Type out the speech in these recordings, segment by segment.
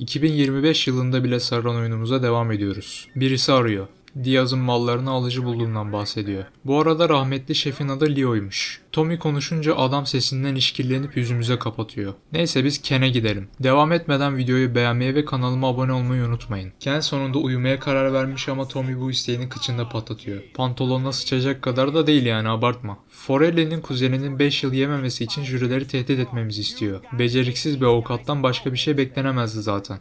2025 yılında bile saran oyunumuza devam ediyoruz. Birisi arıyor. Diaz'ın mallarını alıcı bulduğundan bahsediyor. Bu arada rahmetli şefin adı Leo'ymuş. Tommy konuşunca adam sesinden işkillenip yüzümüze kapatıyor. Neyse biz Ken'e gidelim. Devam etmeden videoyu beğenmeyi ve kanalıma abone olmayı unutmayın. Ken sonunda uyumaya karar vermiş ama Tommy bu isteğini kıçında patlatıyor. Pantolonuna sıçacak kadar da değil yani abartma. Forelli'nin kuzeninin 5 yıl yememesi için jürileri tehdit etmemizi istiyor. Beceriksiz bir avukattan başka bir şey beklenemezdi zaten.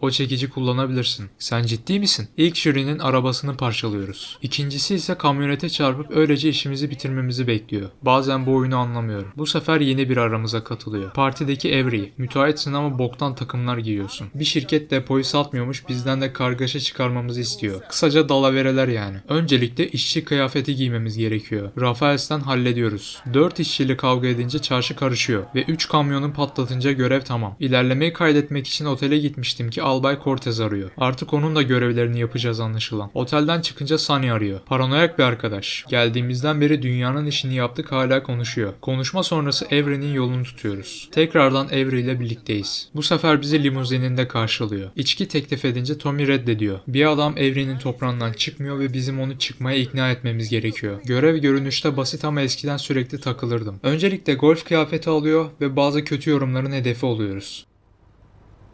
O çekici kullanabilirsin. Sen ciddi misin? İlk jürinin arabasını parçalıyoruz. İkincisi ise kamyonete çarpıp öylece işimizi bitirmemizi bekliyor. Bazen bu oyunu anlamıyorum. Bu sefer yeni bir aramıza katılıyor. Partideki Avery. Müteahhitsin ama boktan takımlar giyiyorsun. Bir şirket depoyu satmıyormuş bizden de kargaşa çıkarmamızı istiyor. Kısaca dalavereler yani. Öncelikle işçi kıyafeti giymemiz gerekiyor. Rafaels'ten hallediyoruz. 4 işçiyle kavga edince çarşı karışıyor. Ve 3 kamyonu patlatınca görev tamam. İlerlemeyi kaydetmek için otele gitmiştim ki Albay Cortez arıyor. Artık onun da görevlerini yapacağız anlaşılan. Otelden çıkınca Sunny arıyor. Paranoyak bir arkadaş. Geldiğimizden beri dünyanın işini yaptık hala konuşuyor. Konuşma sonrası Avery'nin yolunu tutuyoruz. Tekrardan Avery ile birlikteyiz. Bu sefer bizi limuzininde karşılıyor. İçki teklif edince Tommy reddediyor. Bir adam Avery'nin toprağından çıkmıyor ve bizim onu çıkmaya ikna etmemiz gerekiyor. Görev görünüşte basit ama eskiden sürekli takılırdım. Öncelikle golf kıyafeti alıyor ve bazı kötü yorumların hedefi oluyoruz.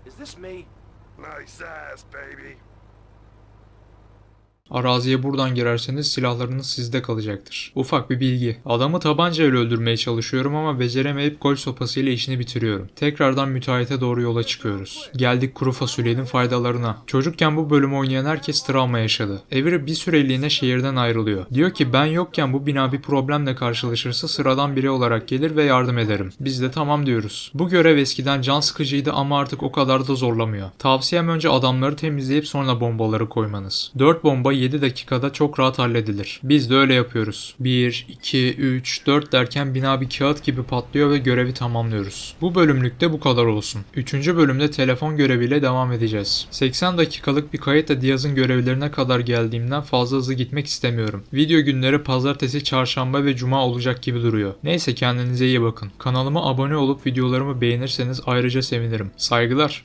Is this me? Nice ass, baby. Araziye buradan girerseniz silahlarınız sizde kalacaktır. Ufak bir bilgi. Adamı tabancayla öldürmeye çalışıyorum ama beceremeyip gol sopasıyla işini bitiriyorum. Tekrardan müteahhite doğru yola çıkıyoruz. Geldik kuru fasulyenin faydalarına. Çocukken bu bölümü oynayan herkes travma yaşadı. Avery bir süreliğine şehirden ayrılıyor. Diyor ki ben yokken bu bina bir problemle karşılaşırsa sıradan biri olarak gelir ve yardım ederim. Biz de tamam diyoruz. Bu görev eskiden can sıkıcıydı ama artık o kadar da zorlamıyor. Tavsiyem önce adamları temizleyip sonra bombaları koymanız. 4 bomba 7 dakikada çok rahat halledilir. Biz de öyle yapıyoruz. 1, 2, 3, 4 derken bina bir kağıt gibi patlıyor ve görevi tamamlıyoruz. Bu bölümlükte bu kadar olsun. 3. bölümde telefon göreviyle devam edeceğiz. 80 dakikalık bir kayıtla Diaz'ın görevlerine kadar geldiğimden fazla hızlı gitmek istemiyorum. Video günleri pazartesi, çarşamba ve cuma olacak gibi duruyor. Neyse kendinize iyi bakın. Kanalıma abone olup videolarımı beğenirseniz ayrıca sevinirim. Saygılar.